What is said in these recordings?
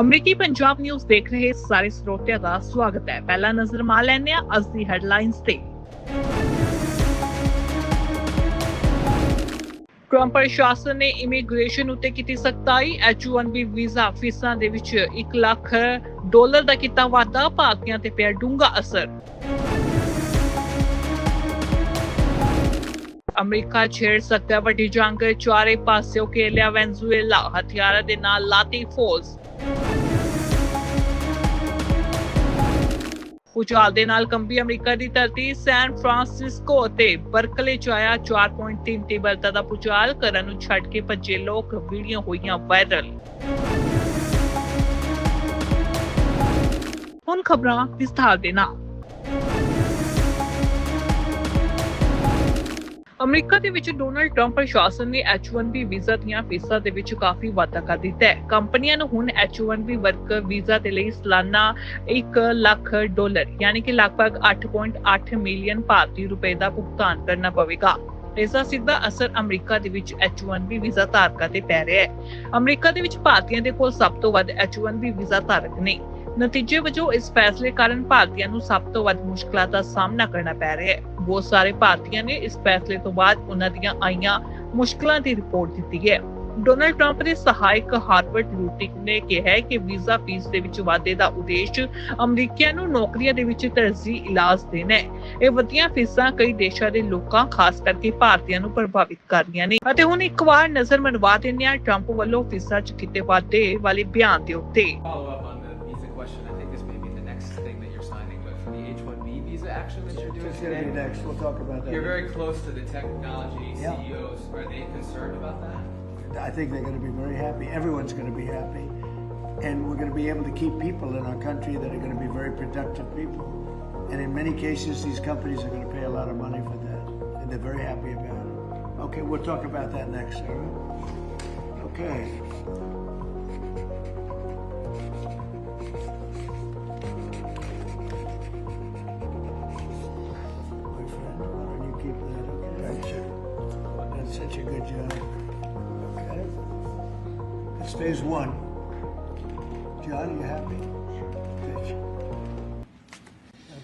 ਅਮਰੀਕੀ ਪੰਜਾਬ ਨਿਊਜ਼ ਦੇਖ ਰਹੇ ਸਾਰੇ ਸਰੋਤਿਆਂ ਦਾ ਸਵਾਗਤ ਹੈ। ਪਹਿਲਾ ਨਜ਼ਰ ਮਾਰ ਲੈਂਦੇ ਹਾਂ ਅੱਜ ਦੀ ਹੈਡਲਾਈਨਸ ਤੇ। ਟਰੰਪ ਪ੍ਰਸ਼ਾਸਨ ਨੇ ਇਮੀਗ੍ਰੇਸ਼ਨ ਉੱਤੇ ਕੀਤੀ ਸਖਤਾਈ। H1B ਵੀਜ਼ਾ ਫੀਸਾਂ ਦੇ ਵਿੱਚ 1 ਲੱਖ ਡਾਲਰ ਦਾ ਕੀਤਾ ਵਾਧਾ, ਭਾਰਤੀਆਂ ਤੇ ਪਿਆ ਡੂੰਘਾ ਅਸਰ। ਅਮਰੀਕਾ ਛੇੜ ਸਕਦਾ ਹੈ ਵੱਡੀ ਜੰਗ। ਚਾਰੇ ਪਾਸਿਓਂ ਘੇਰਿਆ ਵੈਨਜ਼ੂਏਲਾ ਹਥਿਆਰਾਂ ਦੇ ਨਾਲ ਲਾਤੀ ਫੋਰਸ ਭੂਚਾਲ ਦੇ ਨਾਲ ਕੰਬੀ ਅਮਰੀਕਾ ਦੀ ਧਰਤੀ ਸੈਨ ਫਰਾਂਸਿਸਕੋ ਅਤੇ ਬਰਕਲੇ ਚ ਆਇਆ 4.3 ਤੀਬਰਤਾ ਦਾ ਭੂਚਾਲ ਕਰਨ ਨੂੰ ਛੱਡ ਕੇ ਭੱਜੇ ਲੋਕ, ਵੀਡੀਓ ਹੋਈਆਂ ਵਾਇਰਲ ਹੁਣ ਖਬਰਾਂ ਵਿਸਥਾਰ ਦੇ ਨਾਲ। ਅਮਰੀਕਾ ਦੇ ਵਿੱਚ ਡੋਨਲਡ ਟਰੰਪ ਪ੍ਰਸ਼ਾਸਨ ਨੇ H1B ਵੀਜ਼ਾ ਦੀਆਂ ਫੀਸਾਂ ਦੇ ਵਿੱਚ ਕਾਫੀ ਵਾਧਾ ਕਰ ਦਿੱਤਾ ਹੈ। ਕੰਪਨੀਆਂ ਨੂੰ ਹੁਣ H1B ਵਰਕ ਵੀਜ਼ਾ ਦੇ ਲਈ ਸਾਲਾਨਾ 1 ਲੱਖ ਡਾਲਰ, ਯਾਨੀ ਕਿ ਲਗਭਗ 8.8 ਮਿਲੀਅਨ ਭਾਰਤੀ ਰੁਪਏ ਦਾ ਭੁਗਤਾਨ ਕਰਨਾ ਪਵੇਗਾ। ਇਸ ਦਾ ਸਿੱਧਾ ਅਸਰ ਅਮਰੀਕਾ ਦੇ ਵਿੱਚ H1B ਵੀਜ਼ਾ ਧਾਰਕਾਂ ਤੇ ਪੈ ਰਿਹਾ ਹੈ। ਅਮਰੀਕਾ ਦੇ ਵਿੱਚ ਭਾਰਤੀਆਂ ਦੇ ਕੋਲ ਸਭ ਤੋਂ ਵੱਧ H1B ਵੀਜ਼ਾ ਧਾਰਕ ਨੇ। ਨਤੀਜੇ ਵਜੋਂ ਇਸ ਫੈਸਲੇ ਕਾਰਨ ਭਾਰਤੀਆਂ ਨੂੰ ਸਭ ਤੋਂ ਵੱਧ ਮੁਸ਼ਕਲਾਂ ਦਾ ਸਾਹਮਣਾ ਕਰਨਾ ਪੈ ਰਿਹਾ ਹੈ। ਬਹੁਤ ਸਾਰੇ ਭਾਰਤੀਆਂ ਨੇ ਇਸ ਫੈਸਲੇ ਤੋਂ ਬਾਅਦ ਉਹਨਾਂ ਦੀਆਂ ਆਈਆਂ ਮੁਸ਼ਕਲਾਂ ਦੀ ਰਿਪੋਰਟ ਦਿੱਤੀ ਹੈ। ਡੋਨਲਡ ਟਰੰਪ ਦੇ ਸਹਾਇਕ ਹਾਰਵਰਡ ਲੂਟਿਕ ਨੇ ਕਿਹਾ ਹੈ ਕਿ ਵੀਜ਼ਾ ਫੀਸ ਦੇ ਵਿੱਚ ਵਾਧੇ ਦਾ ਉਦੇਸ਼ ਅਮਰੀਕੀਆਂ ਨੂੰ ਨੌਕਰੀਆਂ ਦੇ ਵਿੱਚ ਤਰਜੀਹ ਇਲਾਜ ਦੇਣਾ ਹੈ। ਇਹ ਵਧੀਆਂ ਫੀਸਾਂ ਕਈ ਦੇਸ਼ਾਂ ਦੇ ਲੋਕਾਂ, ਖਾਸ ਕਰਕੇ ਭਾਰਤੀਆਂ ਨੂੰ ਪ੍ਰਭਾਵਿਤ ਕਰਦੀਆਂ ਨੇ। ਅਤੇ ਹੁਣ ਇੱਕ ਵਾਰ ਨਜ਼ਰ ਮਨਵਾ ਦਿੰਦੇ ਹਾਂ ਟਰੰਪ ਵੱਲੋਂ ਫੀਸਾਂ 'ਚ ਕੀਤੇ ਵਾਧੇ ਵਾਲੇ ਬਿਆਨ ਦੇ ਉੱਤੇ। H-1B action that you're doing It's gonna be today, next, we'll talk about that. you're very close to the technology Yeah. CEOs. Are they concerned about that? I think they're gonna be very happy, everyone's gonna be happy. And we're gonna be able to keep people in our country that are gonna be very productive people. And in many cases, these companies are gonna pay a lot of money for that, and they're very happy about it. Okay, we'll talk about that next, Sarah. Okay. John, you happy?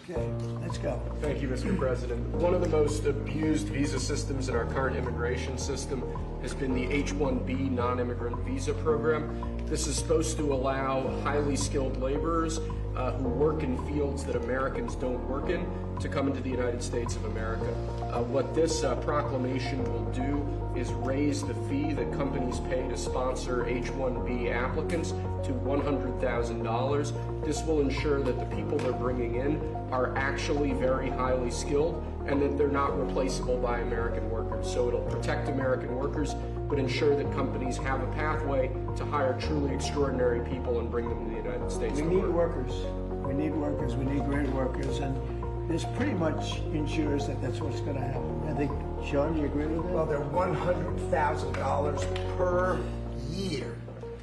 Okay, let's go. Thank you, Mr. President. One of the most abused visa systems in our current immigration system has been the H-1B non-immigrant visa program. This is supposed to allow highly skilled laborers uh, who work in fields that Americans don't work in to come into the United States of America. Uh, what this uh, proclamation will do is raise the fee that companies pay to sponsor H-1B applicants to $100,000. This will ensure that the people they're bringing in are actually very highly skilled and that they're not replaceable by American workers. So it'll protect American workers, but ensure that companies have a pathway to hire truly extraordinary people and bring them to the United States. We to need work. workers. We need workers. We need great workers. And this pretty much ensures that that's what's going to happen. I think, Sean, do you agree with that? Well, they're one hundred thousand dollars per year.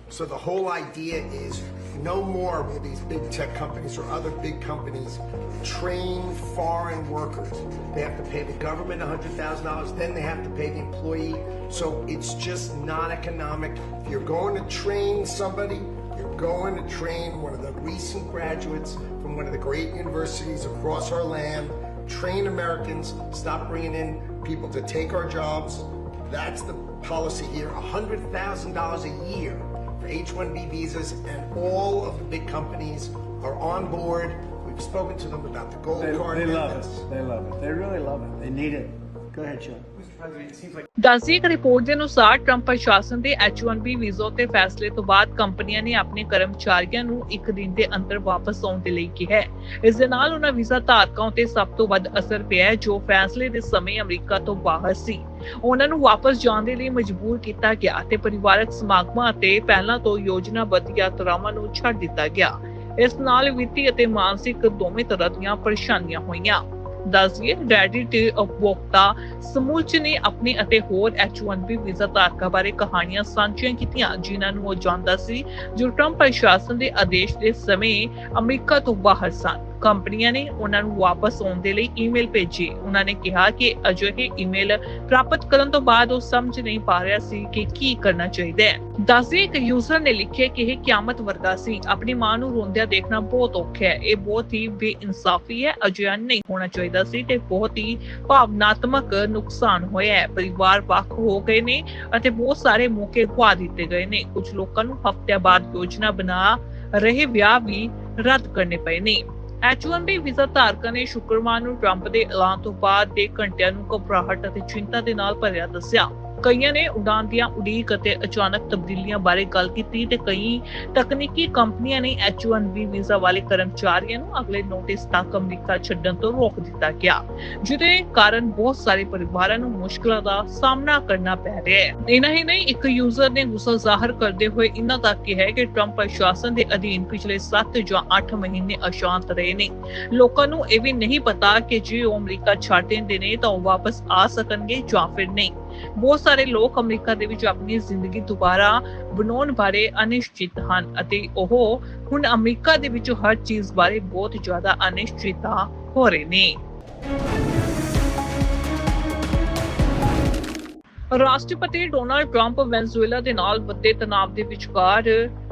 So the whole idea is no more will these big tech companies or other big companies train foreign workers. They have to pay the government hundred thousand dollars, then they have to pay the employee. So it's just not economic. If you're going to train somebody, you're going to train one of the recent graduates from one of the great universities across our land. Train Americans, stop bringing in people to take our jobs. That's the policy here $100,000 a year for H 1B visas, and all of the big companies are on board. We've spoken to them about the gold They, card. they love it. They love it. They really love it. They need it. Go ahead, Sean. Mr. President, it seems like ਦੱਸਦੀ ਇੱਕ report ਦੇ ਅਨੁਸਾਰ Trump ਪ੍ਰਸ਼ਾਸਨ ਦੇ H1B visa ਤੇ ਫੈਸਲੇ ਤੋਂ ਬਾਅਦ ਕੰਪਨੀਆਂ ਨੇ ਆਪਣੇ ਕਰਮਚਾਰੀਆਂ ਨੂੰ ਇੱਕ ਦਿਨ ਦੇ ਅੰਦਰ ਵਾਪਸ ਆਉਣ ਦੇ ਲਈ ਕਿਹਾ ਹੈ ਇਸ ਦੇ ਨਾਲ ਉਹਨਾਂ ਵੀਜ਼ਾ ਧਾਰਕਾਂ ਉਤੇ ਸਭ ਤੋਂ ਵੱਧ ਅਸਰ ਪਿਆ ਹੈ ਜੋ ਫੈਸਲੇ ਦੇ ਸਮੇਂ ਅਮਰੀਕਾ ਤੋਂ ਬਾਹਰ ਸੀ ਉਹਨਾਂ ਨੂੰ ਵਾਪਸ ਜਾਣ ਦੇ ਲਈ ਮਜਬੂਰ ਕੀਤਾ ਗਿਆ ਤੇ ਪਰਿਵਾਰਕ ਸਮਾਗਮਾਂ ਅਤੇ ਪਹਿਲਾਂ ਤੋਂ ਯੋਜਨਾਬੱਧ ਯਾਤਰਾਵਾਂ ਨੂੰ ਛੱਡ ਦਿੱਤਾ ਗਿਆ। ਇਸ ਨਾਲ ਵਿੱਤੀ ਅਤੇ ਮਾਨਸਿਕ ਦੋਵੇਂ ਤਰ੍ਹਾਂ ਦੀਆਂ ਪਰੇਸ਼ਾਨੀਆਂ ਹੋਈਆਂ। ਦੱਸਦੀਏ, ਡੈਡੀ ਤੇ ਉਪਭੋਗਤਾ ਸਮੂਚ ਨੇ ਆਪਣੇ ਅਤੇ ਹੋਰ H1B ਵੀਜ਼ਾ ਧਾਰਕਾਂ ਬਾਰੇ ਕਹਾਣੀਆਂ ਸਾਂਝੀਆਂ ਕੀਤੀਆਂ, ਜਿਨ੍ਹਾਂ ਨੂੰ ਉਹ ਜਾਣਦਾ ਸੀ ਜੋ ਟਰੰਪ ਪ੍ਰਸ਼ਾਸਨ ਦੇ ਆਦੇਸ਼ ਦੇ ਸਮੇਂ ਅਮਰੀਕਾ ਤੋਂ ਬਾਹਰ ਸਨ। ਕੰਪਨੀਆਂ ਨੇ ਉਹਨਾਂ ਨੂੰ ਵਾਪਸ ਆਉਣ ਦੇ ਲਈ ਈਮੇਲ ਭੇਜੀ। ਉਹਨਾਂ ਨੇ ਕਿਹਾ ਕਿ ਅਜਿਹੇ ਈਮੇਲ ਪ੍ਰਾਪਤ ਕਰਨ ਤੋਂ ਬਾਅਦ ਉਹ ਸਮਝ ਨਹੀਂ ਪਾ ਰਿਹਾ ਸੀ ਕਿ ਕੀ ਕਰਨਾ ਚਾਹੀਦਾ ਹੈ। ਦੱਸਦੇ ਇੱਕ ਯੂਜ਼ਰ ਨੇ ਲਿਖਿਆ ਕਿ ਇਹ ਕਿਆਮਤ ਵਰਗਾ ਸੀ। ਆਪਣੀ ਮਾਂ ਨੂੰ ਰੋਂਦਿਆਂ ਦੇਖਣਾ ਬਹੁਤ ਔਖਾ ਹੈ। ਇਹ ਬਹੁਤ ਹੀ ਬੇਇਨਸਾਫੀ ਹੈ, ਅਜਿਹਾ ਨਹੀਂ ਹੋਣਾ ਚਾਹੀਦਾ ਸੀ ਤੇ ਬਹੁਤ ਹੀ ਭਾਵਨਾਤਮਕ ਨੁਕਸਾਨ ਹੋਇਆ ਹੈ। ਪਰਿਵਾਰ ਵੱਖ ਹੋ ਗਏ ਨੇ ਅਤੇ ਬਹੁਤ ਸਾਰੇ ਮੌਕੇ ਗੁਆ ਦਿੱਤੇ ਗਏ ਨੇ। ਕੁਝ ਲੋਕਾਂ ਨੂੰ ਹਫ਼ਤਿਆਂ ਬਾਅਦ ਯੋਜਨਾ ਬਣਾ ਰਹੇ ਵਿਆਹ ਵੀ ਰੱਦ ਕਰਨੇ ਪਏ ਨੇ। H1B ਵੀਜ਼ਾ ਧਾਰਕਾਂ ਨੇ ਸ਼ੁੱਕਰਵਾਰ ਨੂੰ ਟਰੰਪ ਦੇ ਐਲਾਨ ਤੋਂ ਬਾਅਦ ਦੇ ਘੰਟਿਆਂ ਨੂੰ ਘਬਰਾਹਟ ਅਤੇ ਚਿੰਤਾ ਦੇ ਨਾਲ ਭਰਿਆ ਦੱਸਿਆ। ਕਈਆਂ ਨੇ ਉਡਾਨ ਦੀਆਂ ਉਡੀਕ ਅਤੇ ਅਚਾਨਕ ਤਬਦੀਲੀਆਂ ਬਾਰੇ ਗੱਲ ਕੀਤੀ ਤੇ ਕਈ ਤਕਨੀਕੀ ਕੰਪਨੀਆਂ ਨੇ H1B ਵੀਜ਼ਾ ਵਾਲੇ ਕਰਮਚਾਰੀਆਂ ਨੂੰ ਅਗਲੇ ਨੋਟਿਸ ਤੱਕ ਅਮਰੀਕਾ ਛੱਡਣ ਤੋਂ ਰੋਕ ਦਿੱਤਾ ਗਿਆ, ਜਿਹਦੇ ਕਾਰਨ ਬਹੁਤ ਸਾਰੇ ਪਰਿਵਾਰਾਂ ਨੂੰ ਮੁਸ਼ਕਲਾਂ ਦਾ ਸਾਹਮਣਾ ਕਰਨਾ ਪੈ ਰਿਹਾ ਹੈ। ਇਹਨਾਂ ਹੀ ਨਹੀਂ, ਇੱਕ ਯੂਜ਼ਰ ਨੇ ਗੁੱਸਾ ਜ਼ਾਹਰ ਕਰਦੇ ਹੋਏ ਇਹਨਾਂ ਤੱਕ ਕਿਹਾ ਕਿ ਟਰੰਪ ਪ੍ਰਸ਼ਾਸਨ ਦੇ ਅਧੀਨ ਪਿਛਲੇ 7 ਜਾਂ 8 ਮਹੀਨੇ ਅਸ਼ਾਂਤ ਰਹੇ ਨੇ। ਲੋਕਾਂ ਨੂੰ ਇਹ ਵੀ ਨਹੀਂ ਪਤਾ ਕਿ ਜੇ ਉਹ ਅਮਰੀਕਾ ਛੱਡ ਦਿੰਦੇ ਨੇ ਤਾਂ ਉਹ ਵਾਪਸ ਆ ਸਕਣਗੇ ਜਾਂ ਫਿਰ ਨਹੀਂ। ਬਹੁਤ ਸਾਰੇ ਲੋਕ ਅਮਰੀਕਾ ਦੇ ਵਿੱਚ ਆਪਣੀ ਜ਼ਿੰਦਗੀ ਦੁਬਾਰਾ ਬਣਾਉਣ ਬਾਰੇ ਅਨਿਸ਼ਚਿਤ ਹਨ ਅਤੇ ਉਹ ਹੁਣ ਅਮਰੀਕਾ ਦੇ ਵਿੱਚ ਹਰ ਚੀਜ਼ ਬਾਰੇ ਬਹੁਤ ਜ਼ਿਆਦਾ ਅਨਿਸ਼ਚਿਤਾ ਹੋ ਰਹੇ ਨੇ। ਰਾਸ਼ਟਰਪਤੀ ਡੋਨਾਲਡ ਟਰੰਪ ਵੈਨਜ਼ੂਏਲਾ ਦੇ ਨਾਲ ਵੱਡੇ ਤਣਾਅ ਦੇ ਵਿਚਕਾਰ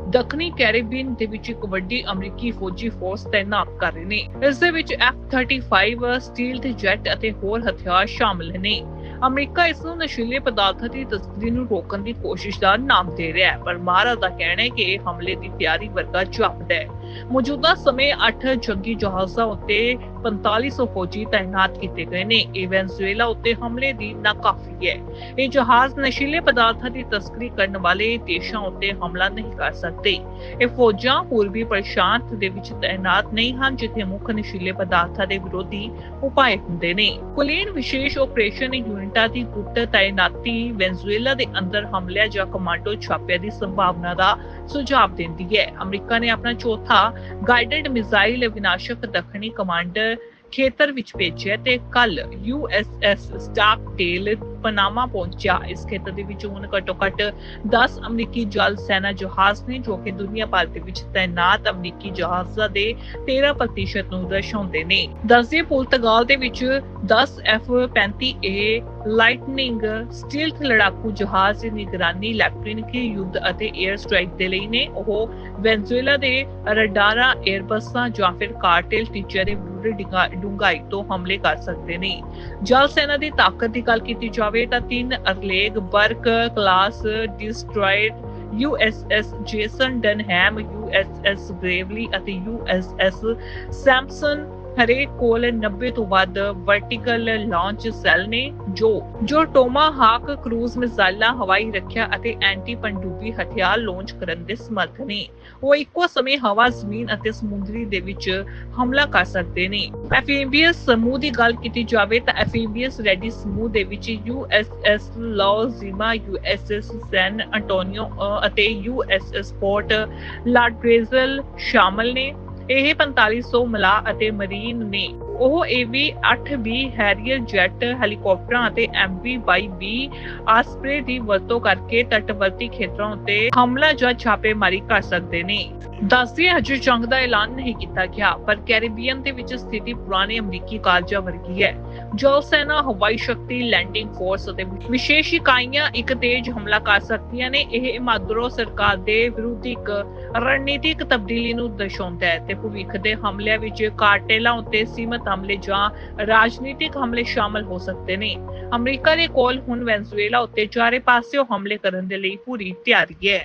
ਦੱਖਣੀ ਕੈਰੀਬੀਅਨ ਦੇ ਵਿੱਚ ਇੱਕ ਵੱਡੀ ਅਮਰੀਕੀ ਫੌਜੀ ਫੋਰਸ ਤਾਇਨਾਤ ਕਰ ਰਹੇ ਨੇ। ਇਸ ਦੇ ਵਿੱਚ F-35 ਸਟੀਲਥ ਜੈਟ ਅਤੇ ਹੋਰ ਹਥਿਆਰ ਸ਼ਾਮਲ ਨੇ। ਅਮਰੀਕਾ ਇਸ ਨੂੰ ਨਸ਼ੀਲੇ ਪਦਾਰਥਾਂ ਦੀ ਤਸਕਰੀ ਨੂੰ ਰੋਕਣ ਦੀ ਕੋਸ਼ਿਸ਼ ਦਾ ਨਾਮ ਦੇ ਰਿਹਾ ਹੈ, ਪਰ ਮਾਰਾ ਦਾ ਕਹਿਣਾ ਹੈ ਕਿ ਇਹ ਹਮਲੇ ਦੀ ਤਿਆਰੀ ਵਰਗਾ ਜਾਪਦਾ ਹੈ। ਮੌਜੂਦਾ ਸਮੇਂ 8 ਜੰਗੀ ਜਹਾਜ਼ਾਂ ਉੱਤੇ 4500 ਫੌਜੀ ਤਾਇਨਾਤ ਕੀਤੇ ਗਏ ਨੇ। ਇਹ ਵੈਨਜ਼ੂਏਲਾ ਉੱਤੇ ਹਮਲੇ ਦੀ ਨਾਕਾਫੀ ਹੈ। ਇਹ ਜਹਾਜ਼ ਨਸ਼ੀਲੇ ਪਦਾਰਥਾਂ ਦੀ ਤਸਕਰੀ ਕਰਨ ਵਾਲੇ ਦੇਸ਼ਾਂ ਉੱਤੇ ਹਮਲਾ ਨਹੀਂ ਕਰ ਸਕਦੇ। ਇਹ ਫੌਜਾਂ ਪੂਰਬੀ ਪ੍ਰਸ਼ਾਂਤ ਦੇ ਵਿੱਚ ਤਾਇਨਾਤ ਨਹੀਂ ਹਨ, ਜਿੱਥੇ ਮੁੱਖ ਨਸ਼ੀਲੇ ਪਦਾਰਥਾਂ ਦੇ ਵਿਰੋਧੀ ਉਪਾਅ ਹੁੰਦੇ ਨੇ। ਕੁਲੀਨ ਵਿਸ਼ੇਸ਼ ਆਪਰੇਸ਼ਨ ਯੂਨਿਟਾਂ ਦੀ ਗੁਪਤ ਤਾਇਨਾਤੀ ਵੈਨਜ਼ੂਏਲਾ ਦੇ ਅੰਦਰ ਹਮਲਿਆਂ ਜਾਂ ਕਮਾਂਡੋ ਛਾਪਿਆਂ ਦੀ ਸੰਭਾਵਨਾ ਦਾ ਸੁਝਾਅ ਦਿੰਦੀ ਹੈ। ਅਮਰੀਕਾ ਨੇ ਆਪਣਾ ਚੌਥਾ ਗਾਈਡਡ ਮਿਜ਼ਾਈਲ ਵਿਨਾਸ਼ਕ ਦੱਖਣੀ ਕਮਾਂਡਰ ਖੇਤਰ ਵਿੱਚ ਭੇਜਿਆ ਤੇ ਕੱਲ ਯੂਐਸਐਸ ਸਟਾਕ ਟੇਲ ਪਨਾਮਾ ਪਹੁੰਚਿਆ। ਇਸ ਖੇਤਰ ਦੇ ਵਿੱਚ ਹੁਣ ਘੱਟੋ ਘੱਟ 10 ਅਮਰੀਕੀ ਜਲ ਸੈਨਾ ਜਹਾਜ਼ ਨੇ, ਜੋ ਕਿ ਦੁਨੀਆ ਭਰ ਦੇ ਵਿੱਚ ਤਾਇਨਾਤ ਅਮਰੀਕੀ ਜਹਾਜ਼ਾਂ ਦੇ 13% ਨੂੰ ਦਰਸਾਉਂਦੇ ਨੇ। ਦਸਦੇ ਪੁਰਤਗਾਲ ਦੇ ਵਿੱਚ 10 F-35A ਲਾਈਟਨਿੰਗ ਸਟੀਲਥ ਲੜਾਕੂ ਜਹਾਜ਼ ਦੀ ਨਿਗਰਾਨੀ ਇਲੈਕਟ੍ਰੋਨਿਕ ਯੁੱਧ ਅਤੇ 에ਅਰ ਸਟ੍ਰਾਈਕ ਦੇ ਲਈ ਨੇ। ਉਹ ਵੈਨਜ਼ੂਏਲਾ ਦੇ ਰਡਾਰਾਂ 에ਅਰਬਸਾਂ ਜਾਂ ਫਿਰ ਕਾਰਟੇਲ ਟੀਚਰ ਦੇ ਵਿਰੁੱਧ ਤੋਂ ਹਮਲੇ ਕਰ ਸਕਦੇ ਨੇ। ਜਲ ਸੈਨਾ ਦੀ ਤਾਕਤ ਦੀ ਗੱਲ ਕੀਤੀ ਜਾਵੇ ਤਾਂ ਤਿੰਨ Arleigh Burke class destroyed USS Jason Dunham USS ਬ੍ਰੇਵਲੀ ਅਤੇ USS ਸੈਮਸਨ ਹਰੇਕ ਕੋਲ 90 ਤੋਂ ਵੱਧ ਵਰਟੀਕਲ ਲਾਂਚ ਸੈੱਲ ਨੇ ਜੋ ਜੋ ਟੋਮਾਹਾਕ ਕਰੂਜ਼ ਮਿਜ਼ਾਈਲਾਂ ਹਵਾਈ ਰੱਖਿਆ ਅਤੇ ਐਂਟੀ ਪਣਡੁੱਬੀ ਹਥਿਆਰ ਲਾਂਚ ਕਰਨ ਦੇ ਸਮਰੱਥ ਨੇ। ਉਹ ਇੱਕੋ ਸਮੇਂ ਹਵਾ ਜ਼ਮੀਨ ਅਤੇ ਸਮੁੰਦਰੀ ਦੇ ਵਿੱਚ ਹਮਲਾ ਕਰ ਸਕਦੇ ਨੇ। ਐਫੀਬੀਐਸ ਸਮੂਹ ਦੀ ਗੱਲ ਕੀਤੀ ਜਾਵੇ ਤਾਂ ਐਫੀਬੀਐਸ ਰੈਡੀ ਸਮੂਹ ਦੇ ਵਿੱਚ ਯੂਐਸਐਸ ਲਾਜ਼ੀਮਾ ਯੂਐਸਐਸ ਸੈਨ ਅੰਟੋਨੀਓ ਅ, ਅਤੇ ਯੂਐਸਐਸ ਪੋਰਟ ਲਾਡਗ੍ਰੇਜ਼ਲ ਸ਼ਾਮਲ ਨੇ। ਇਹ 4500 ਮਲਾਹ ਅਤੇ ਮਰੀਨ ਨੇ ਉਹ AV 8B ਹੈਰੀਅਰ ਜੈਟ ਹੈਲੀਕਾਪਟਰਾਂ ਅਤੇ MV-22 ਆਸਪਰੇ ਦੀ ਵਰਤੋਂ ਕਰਕੇ ਤਟਵਰਤੀ ਖੇਤਰਾਂ ਉੱਤੇ ਹਮਲਾ ਜਾਂ ਛਾਪੇਮਾਰੀ ਕਰ ਸਕਦੇ ਨੇ। ਦੱਸਦੀ ਹਜੇ ਜੰਗ ਦਾ ਐਲਾਨ ਨਹੀਂ ਕੀਤਾ ਗਿਆ, ਪਰ ਕੈਰੀਬੀਅਨ ਦੇ ਵਿੱਚ ਸਥਿਤੀ ਪੁਰਾਣੇ ਅਮਰੀਕੀ ਕਾਰਜਾਂ ਵਰਗੀ ਹੈ। ਜਲ ਸੈਨਾ, ਹਵਾਈ ਸ਼ਕਤੀ ਲੈਂਡਿੰਗ ਫੋਰਸ ਅਤੇ ਵਿਸ਼ੇਸ਼ ਇਕਾਈਆਂ ਇੱਕ ਤੇਜ਼ ਹਮਲਾ ਕਰ ਸਕਦੀਆਂ ਨੇ। ਇਹ ਮਾਦਰੋ ਸਰਕਾਰ ਦੇ ਵਿਰੁੱਧ ਇੱਕ ਰਣਨੀਤਿਕ ਤਬਦੀਲੀ ਨੂੰ ਦਰਸਾਉਂਦਾ ਹੈ ਤੇ ਭਵਿੱਖ ਦੇ ਹਮਲਿਆਂ ਵਿੱਚ ਕਾਰਟੇਲਾਂ ਉੱਤੇ ਸੀਮਤ ਹਮਲੇ ਜਾਂ ਰਾਜਨੀਤਿਕ ਹਮਲੇ ਸ਼ਾਮਲ ਹੋ ਸਕਦੇ ਨੇ। ਅਮਰੀਕਾ ਦੇ ਕੋਲ ਹੁਣ ਵੈਨਜ਼ੂਏਲਾ ਉੱਤੇ ਚਾਰੇ ਪਾਸਿਓਂ ਹਮਲੇ ਕਰਨ ਦੇ ਲਈ ਪੂਰੀ ਤਿਆਰੀ ਹੈ।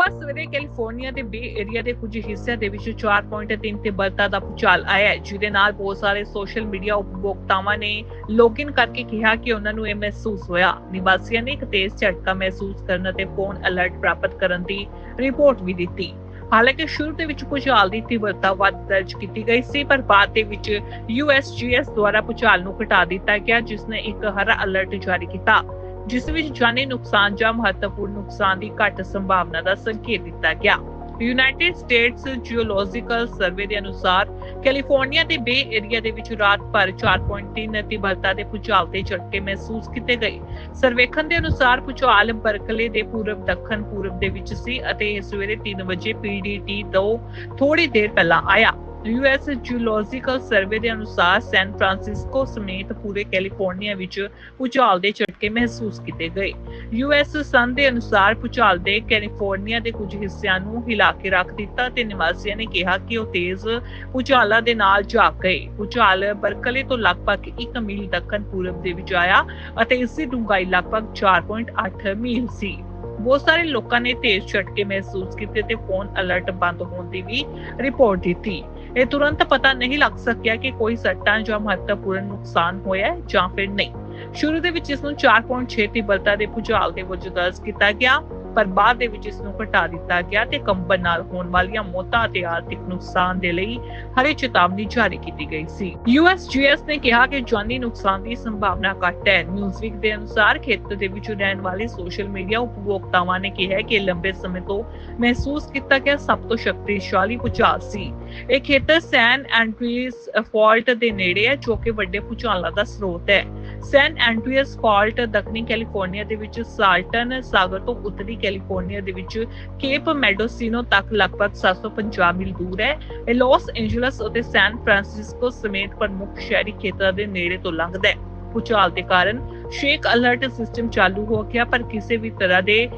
ਸੋਮਵਾਰ ਸਵੇਰੇ ਕੈਲੀਫੋਰਨੀਆ ਦੇ ਬੇ ਏਰੀਆ ਦੇ ਕੁਝ ਹਿੱਸਿਆਂ ਦੇ ਵਿੱਚ 4.3 ਤਿੱਬਰਤਾ ਦਾ ਭੂਚਾਲ ਆਇਆ ਜਿਹਦੇ ਨਾਲ ਬਹੁਤ ਸਾਰੇ ਸੋਸ਼ਲ ਮੀਡੀਆ ਉਪਭੋਗਤਾਵਾਂ ਨੇ ਲੌਗਇਨ ਕਰਕੇ ਕਿਹਾ ਕਿ ਉਹਨਾਂ ਨੂੰ ਇਹ ਮਹਿਸੂਸ ਹੋਇਆ। ਨਿਵਾਸੀਆਂ ਨੇ ਇੱਕ ਤੇਜ਼ ਝਟਕਾ ਮਹਿਸੂਸ ਕਰਨ ਅਤੇ ਫੋਨ ਅਲਰਟ ਪ੍ਰਾਪਤ ਕਰਨ ਦੀ ਰਿਪੋਰਟ ਵੀ ਦਿੱਤੀ। ਹਾਲਾਂਕਿ ਸ਼ੁਰੂ ਦੇ ਵਿੱਚ ਭੂਚਾਲ ਦੀ ਤੀਬਰਤਾ ਵੱਧ ਦਰਜ ਕੀਤੀ ਗਈ ਸੀ, ਪਰ ਬਾਅਦ ਦੇ ਵਿੱਚ USGS ਦੁਆਰਾ ਭੂਚਾਲ ਨੂੰ ਘਟਾ ਦਿੱਤਾ ਗਿਆ, ਜਿਸ ਨੇ ਇੱਕ ਹਰਾ ਅਲਰਟ ਜਾਰੀ ਕੀਤਾ। ਜਿਸ ਵਿੱਚ ਜਾਨੀ ਨੁਕਸਾਨ ਜਾਂ ਮਹੱਤਵਪੂਰਨ ਨੁਕਸਾਨ ਦੀ ਘੱਟ ਸੰਭਾਵਨਾ ਦਾ ਸੰਕੇਤ ਦਿੱਤਾ ਗਿਆ। ਯੂਨਾਈਟਿਡ ਸਟੇਟਸ ਜੀਓਲੋਜੀਕਲ ਸਰਵੇ ਦੇ ਅਨੁਸਾਰ ਕੈਲੀਫੋਰਨੀਆ ਦੇ ਬੇ ਏਰੀਆ ਦੇ ਵਿੱਚ ਰਾਤ ਭਰ 4.3 ਤੀਬਰਤਾ ਦੇ ਭੂਚਾਲ ਦੇ ਝਟਕੇ ਮਹਿਸੂਸ ਕੀਤੇ ਗਏ। ਸਰਵੇਖਣ ਦੇ ਅਨੁਸਾਰ, ਭੂਚਾਲ ਬਰਕਲੇ ਦੇ ਪੂਰਬ, ਦੱਖਣ ਪੂਰਬ ਦੇ ਵਿੱਚ ਸੀ ਅਤੇ ਇਹ ਸਵੇਰੇ 3 ਵਜੇ ਪੀਡੀਟੀ ਤੋਂ ਥੋੜੀ ਦੇਰ ਪਹਿਲਾਂ ਆਇਆ। ਯੂਐਸ ਜੀਓਲੋਜੀਕਲ ਸਰਵੇ ਦੇ ਅਨੁਸਾਰ ਸੈਨ ਫਰਾਂਸਿਸਕੋ ਸਮੇਤ ਪੂਰੇ ਕੈਲੀਫੋਰਨੀਆ ਵਿੱਚ ਭੂਚਾਲ ਦੇ ਝਟਕੇ ਮਹਿਸੂਸ ਕੀਤੇ ਗਏ। ਯੂਐਸ ਸਨ ਦੇ ਅਨੁਸਾਰ ਭੂਚਾਲ ਦੇ ਕੈਲੀਫੋਰਨੀਆ ਦੇ ਕੁਝ ਹਿੱਸਿਆਂ ਨੂੰ ਹਿਲਾ ਕੇ ਰੱਖ ਦਿੱਤਾ ਤੇ ਨਿਵਾਸੀਆਂ ਨੇ ਕਿਹਾ ਕਿ ਉਹ ਤੇਜ਼ ਭੂਚਾਲਾਂ ਦੇ ਨਾਲ ਝਾਕ ਗਏ। ਭੂਚਾਲ ਬਰਕਲੇ ਤੋਂ ਲਗਭਗ 1 ਮੀਲ ਦੱਖਣ ਪੂਰਬ ਦੇ ਵਿੱਚ ਆਇਆ ਅਤੇ ਇਸ ਦੀ ਡੂੰਘਾਈ ਲਗਭਗ 4.8 ਮੀਲ ਸੀ। ਬਹੁਤ ਸਾਰੇ ਲੋਕਾਂ ਨੇ ਤੇਜ਼ ਝਟਕੇ ਮਹਿਸੂਸ ਕੀਤੇ ਤੇ ਫੋਨ ਅਲਰਟ ਬੰਦ ਹੋਣ ਦੀ ਵੀ ਰਿਪੋਰਟ ਦਿੱਤੀ। ਇਹ ਤੁਰੰਤ ਪਤਾ ਨਹੀਂ ਲੱਗ ਸਕਿਆ ਕਿ ਕੋਈ ਸੱਟਾਂ ਜਾਂ ਮਹੱਤਵਪੂਰਨ ਨੁਕਸਾਨ ਹੋਇਆ ਜਾਂ ਫਿਰ ਨਹੀਂ। ਸ਼ੁਰੂ ਦੇ ਵਿੱਚ ਇਸ ਨੂੰ 4.6 ਤੀਬਰਤਾ ਦੇ ਭੂਚਾਲ ਦੇ ਵਜੋਂ ਦਰਜ ਕੀਤਾ ਗਿਆ। ਪਰ ਬਾਅਦ ਦੇ ਵਿੱਚ ਇਸ ਨੂੰ ਘਟਾ ਦਿੱਤਾ ਗਿਆ ਤੇ ਕੰਬਨ ਨਾਲ ਹੋਣ ਵਾਲੀਆਂ ਮੌਤਾਂ ਤੇ ਆਰਥਿਕ ਨੁਕਸਾਨ ਦੇ ਲਈ ਹਰੇ ਚੇਤਾਵਨੀ ਜਾਰੀ ਕੀਤੀ ਗਈ ਸੀ। USGS ਨੇ ਕਿਹਾ ਕਿ ਜਾਨੀ ਨੁਕਸਾਨ ਦੀ ਸੰਭਾਵਨਾ ਘੱਟ ਹੈ। ਨਿਊਜ਼ਵੀਕ ਦੇ ਅਨੁਸਾਰ ਖੇਤਰ ਦੇ ਵਿੱਚ ਰਹਿਣ ਵਾਲੇ ਸੋਸ਼ਲ ਮੀਡੀਆ ਉਪਭੋਗਤਾਵਾਂ ਨੇ ਕਿਹਾ ਕਿ ਲੰਬੇ ਸਮੇਂ ਤੋਂ ਮਹਿਸੂਸ ਕੀਤਾ ਗਿਆ ਸਭ ਤੋਂ ਸ਼ਕਤੀਸ਼ਾਲੀ ਭੂਚਾਲ ਸੀ। ਇਹ ਖੇਤਰ ਸੈਨ ਐਂਡਰੀਸ ਫਾਲਟ ਦੇ ਨੇੜੇ ਹੈ, ਜੋ ਕਿ ਵੱਡੇ ਭੂਚਾਲਾਂ ਦਾ ਸਰੋਤ ਹੈ। ਸੈਨ ਐਂਡਰੀਅਸ ਫਾਲਟ ਦੱਖਣੀ ਕੈਲੀਫੋਰਨੀਆ ਦੇ ਵਿੱਚ, ਸਾਲਟਨ ਸਾਗਰ ਤੋਂ ਉੱਤਰੀ ਕੈਲੀਫੋਰਨੀਆ ਦੇ ਵਿੱਚ, ਕੇਪ ਮੈਡੋਸੀਨੋ ਤੱਕ ਲਗਭਗ 750 ਮੀਲ ਦੂਰ ਹੈ। ਇਹ ਲਾਸ ਐਂਜਲਸ ਅਤੇ ਸੈਨ ਫਰਾਂਸਿਸਕੋ ਸਮੇਤ ਪ੍ਰਮੁੱਖ ਸ਼ਹਿਰੀ ਖੇਤਰਾਂ ਦੇ ਨੇੜੇ ਤੋਂ ਲੰਘਦਾ ਹੈ। ਭੂਚਾਲ ਦੇ ਕਾਰਨ ਸ਼ੇਕ ਅਲਰਟ ਸਿਸਟਮ ਚਾਲੂ ਹੋ ਗਿਆ, ਪਰ ਕਿਸੇ ਵੀ ਤਰ੍ਹਾਂ ਦੇ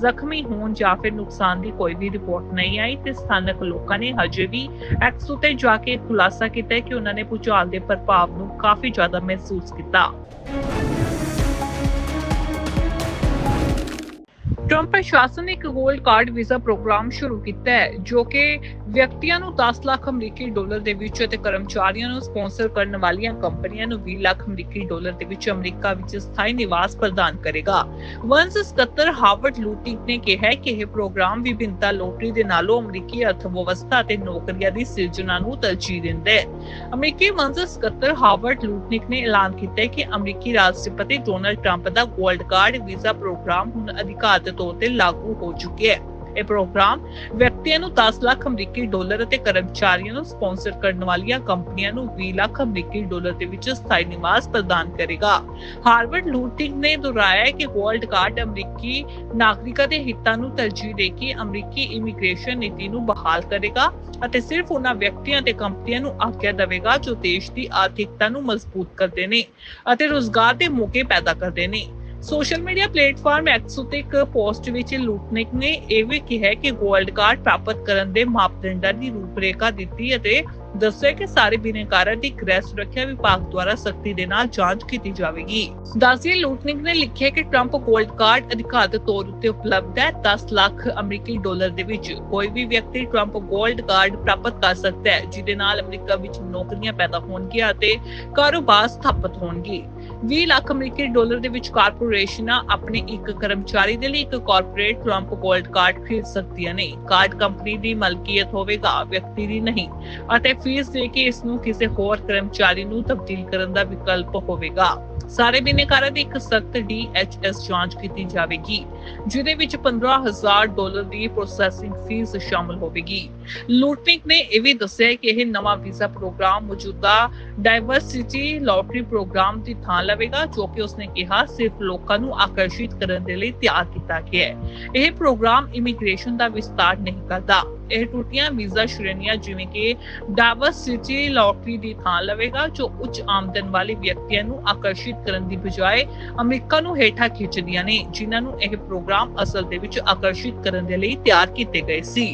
ਜ਼ਖਮੀ ਹੋਣ ਜਾਂ ਫਿਰ ਨੁਕਸਾਨ ਦੀ ਕੋਈ ਵੀ ਰਿਪੋਰਟ ਨਹੀਂ ਆਈ ਤੇ ਸਥਾਨਕ ਲੋਕਾਂ ਨੇ ਹਜੇ ਵੀ ਐਕਸ ਉਤੇ ਜਾ ਕੇ ਖੁਲਾਸਾ ਕੀਤਾ ਕਿ ਉਹਨਾਂ ਨੇ ਭੂਚਾਲ ਦੇ ਪ੍ਰਭਾਵ ਨੂੰ ਕਾਫੀ ਜ਼ਿਆਦਾ ਮਹਿਸੂਸ ਕੀਤਾ। ਟਰੰਪ ਪ੍ਰਸ਼ਾਸਨ ਨੇ ਇੱਕ ਗੋਲਡ ਕਾਰਡ ਵੀਜ਼ਾ ਪ੍ਰੋਗਰਾਮ ਸ਼ੁਰੂ ਕੀਤਾ ਹੈ, ਜੋ ਕਿ ਵਿਅਕਤੀਆਂ ਨੂੰ 10 ਲੱਖ ਅਮਰੀਕੀ ਡਾਲਰ ਦੇ ਵਿੱਚ ਅਤੇ ਕਰਮਚਾਰੀਆਂ ਨੂੰ ਸਪਾਂਸਰ ਕਰਨ ਵਾਲੀਆਂ ਕੰਪਨੀਆਂ ਨੂੰ 20 ਲੱਖ ਅਮਰੀਕੀ ਡਾਲਰ ਦੇ ਵਿੱਚ ਅਮਰੀਕਾ ਵਿੱਚ ਸਥਾਈ ਨਿਵਾਸ ਪ੍ਰਦਾਨ ਕਰੇਗਾ। ਵੰਸ ਸਕੱਤਰ ਹਾਵਰਡ ਨੇ ਕਿਹਾ ਕਿ ਇਹ ਪ੍ਰੋਗਰਾਮ ਵਿਭਿੰਨਤਾ ਲੋਟਰੀ ਦੇ ਨਾਲੋਂ ਅਮਰੀਕੀ ਅਰਥਵਿਵਸਥਾ ਅਤੇ ਨੌਕਰੀਆਂ ਦੀ ਸਿਰਜਣਾ ਨੂੰ ਤਰਜੀਹ ਦਿੰਦਾ ਹੈ। ਅਮਰੀਕੀ ਵੰਸ ਸਕੱਤਰ ਹਾਵਰਡ ਲੂਟਨਿਕ ਨੇ ਐਲਾਨ ਕੀਤਾ ਕਿ ਅਮਰੀਕੀ ਰਾਸ਼ਟਰਪਤੀ ਡੋਨਲਡ ਟਰੰਪ ਦਾ ਗੋਲਡ ਕਾਰਡ ਵੀਜ਼ਾ ਪ੍ਰੋਗਰਾਮ ਹੁਣ ਅਧਿਕਾਰਤ ਤੌਰ ਤੇ ਲਾਗੂ ਹੋ ਚੁੱਕਿਆ ਹੈ। ਇਹ ਪ੍ਰੋਗਰਾਮ ਵਿਅਕਤੀਆਂ ਨੂੰ 10 ਲੱਖ ਅਮਰੀਕੀ ਡਾਲਰ ਅਤੇ ਕਰਮਚਾਰੀਆਂ ਨੂੰ ਸਪਾਂਸਰ ਕਰਨ ਵਾਲੀਆਂ ਕੰਪਨੀਆਂ ਨੂੰ 20 ਲੱਖ ਅਮਰੀਕੀ ਡਾਲਰ ਦੇ ਵਿੱਚ ਸਥਾਈ ਨਿਵਾਸ ਪ੍ਰਦਾਨ ਕਰੇਗਾ। ਹਾਰਵਰਡ ਲੂਟਿੰਗ ਨੇ ਦੁਹਰਾਇਆ ਕਿ 골ਡ ਕਾਰਡ ਅਮਰੀਕੀ ਨਾਗਰਿਕਾਂ ਦੇ ਹਿੱਤਾਂ ਨੂੰ ਤਰਜੀਹ ਦੇ ਕੇ ਅਮਰੀਕੀ ਇਮੀਗ੍ਰੇਸ਼ਨ ਨੀਤੀ ਨੂੰ ਬਹਾਲ ਕਰੇਗਾ ਅਤੇ ਸਿਰਫ ਉਹਨਾਂ ਵਿਅਕਤੀਆਂ ਤੇ ਕੰਪਨੀਆਂ ਨੂੰ ਆਗਿਆ ਦੇਵੇਗਾ ਜੋ ਦੇਸ਼ ਦੀ ਆਰਥਿਕਤਾ ਨੂੰ ਮਜ਼ਬੂਤ ਕਰਦੇ ਨੇ ਅਤੇ ਰੋਜ਼ਗਾਰ ਦੇ ਮੌਕੇ ਪੈਦਾ ਕਰਦੇ ਨੇ। ਸੋਸ਼ਲ ਮੀਡੀਆ ਪਲੇਟਫਾਰਮ ਐਕਸ ਉਤੇ ਇੱਕ ਪੋਸਟ ਵਿੱਚ ਲੂਟਨਿਕ ਨੇ ਇਹ ਵੀ ਕਿਹਾ ਕਿ 골ਡ ਕਾਰਡ ਪ੍ਰਾਪਤ ਕਰਨ ਦੇ ਮਾਪਦੰਡਾਂ ਦੀ ਰੂਪਰੇਖਾ ਦਿੱਤੀ ਅਤੇ ਦੱਸਿਆ ਕਿ ਸਾਰੇ ਬਿਨੇਕਾਰਾਂ ਦੀ ਗ੍ਰਹਿ ਸੁਰੱਖਿਆ ਵਿਭਾਗ ਦੁਆਰਾ ਸਖਤੀ ਦੇ ਨਾਲ ਜਾਂਚ ਕੀਤੀ ਜਾਵੇਗੀ। ਦੱਸਿਆ ਲੂਟਨਿਕ ਨੇ ਲਿਖਿਆ ਕਿ ਟਰੰਪ ਗੋਲਡ ਕਾਰਡ ਅਧਿਕਾਰਤ ਤੌਰ ਉੱਤੇ ਉਪਲਬਧ ਹੈ। 10 ਲੱਖ ਅਮਰੀਕੀ ਡਾਲਰ ਦੇ ਵਿੱਚ ਕੋਈ ਵੀ ਵਿਅਕਤੀ ਟਰੰਪ ਗੋਲਡ ਕਾਰਡ ਪ੍ਰਾਪਤ ਕਰ ਸਕਦਾ ਹੈ, ਜਿਹਦੇ ਨਾਲ ਅਮਰੀਕਾ ਵਿੱਚ ਨੌਕਰੀਆਂ ਪੈਦਾ ਹੋਣਗੀਆਂ ਅਤੇ ਕਾਰੋਬਾਰ ਸਥਾਪਿਤ ਹੋਣਗੇ। 20 ਲੱਖ ਅਮਰੀਕੀ ਡਾਲਰ ਦੇ ਵਿੱਚ ਕਾਰਪੋਰੇਸ਼ਨਾਂ ਆਪਣੇ ਇੱਕ ਕਰਮਚਾਰੀ ਦੇ ਲਈ ਇੱਕ ਕਾਰਪੋਰੇਟ ਟਰੰਪ ਗੋਲਡ ਕਾਰਡ ਖਰੀਦ ਸਕਦੀਆਂ ਨੇ। ਕਾਰਡ ਕੰਪਨੀ ਦੀ ਮਲਕੀਅਤ ਹੋਵੇਗਾ, ਵਿਅਕਤੀ ਦੀ ਨਹੀਂ। ਅਤੇ ਫੀਸ ਦੇ ਕੇ ਇਸ ਨੂੰ ਕਿਸੇ ਹੋਰ ਕਰਮਚਾਰੀ ਨੂੰ ਤਬਦੀਲ ਕਰਨ ਦਾ ਵਿਕਲਪ ਹੋਵੇਗਾ। ਸਾਰੇ ਬਿਨੇਕਾਰਾਂ ਦੀ ਇੱਕ ਸਖਤ DHS ਜਾਂਚ ਕੀਤੀ ਜਾਵੇਗੀ। ਜਿਹਦੇ ਵਿੱਚ 15000 ਡਾਲਰ ਦੀ ਪ੍ਰੋਸੈਸਿੰਗ ਫੀਸ ਸ਼ਾਮਲ ਹੋਵੇਗੀ। ਲੂਟਨਿਕ ਨੇ ਇਹ ਵੀ ਦੱਸਿਆ ਕਿ ਇਹ ਨਵਾਂ ਵੀਜ਼ਾ ਪ੍ਰੋਗਰਾਮ ਮੌਜੂਦਾ ਡਾਈਵਰਸਿਟੀ ਲੋਟਰੀ ਪ੍ਰੋਗਰਾਮ ਦੀ ਥਾਂ ਲਵੇਗਾ, ਜੋ ਕਿ ਉਸਨੇ ਕਿਹਾ ਸਿਰਫ ਲੋਕਾਂ ਨੂੰ ਆਕਰਸ਼ਿਤ ਕਰਨ ਦੇ ਲਈ ਤਿਆਰ ਕੀਤਾ ਗਿਆ ਹੈ। ਇਹ ਪ੍ਰੋਗਰਾਮ ਇਮੀਗ੍ਰੇਸ਼ਨ ਦਾ ਵਿਸਤਾਰ ਨਹੀਂ ਕਰਦਾ। ਇਹ ਟੁੱਟੀਆਂ ਵੀਜ਼ਾ ਸ਼੍ਰੇਣੀਆਂ ਜਿਵੇਂ ਕਿ ਡਾਈਵਰਸਿਟੀ ਲੋਟਰੀ ਦੀ ਥਾਂ ਲਵੇਗਾ, ਜੋ ਉੱਚ ਆਮਦਨ ਵਾਲੇ ਵਿਅਕਤੀਆਂ ਨੂੰ ਆਕਰਸ਼ਿਤ ਕਰਨ ਦੀ ਬਜਾਏ ਅਮਰੀਕਾ ਨੂੰ ਹੇਠਾਂ ਖਿੱਚਦੀਆਂ ਨੇ, ਜਿਨ੍ਹਾਂ ਨੂੰ ਇਹ ਪ੍ਰੋਗਰਾਮ ਅਸਲ ਦੇ ਵਿੱਚ ਆਕਰਸ਼ਿਤ ਕਰਨ ਦੇ ਲਈ ਤਿਆਰ ਕੀਤੇ ਗਏ ਸੀ।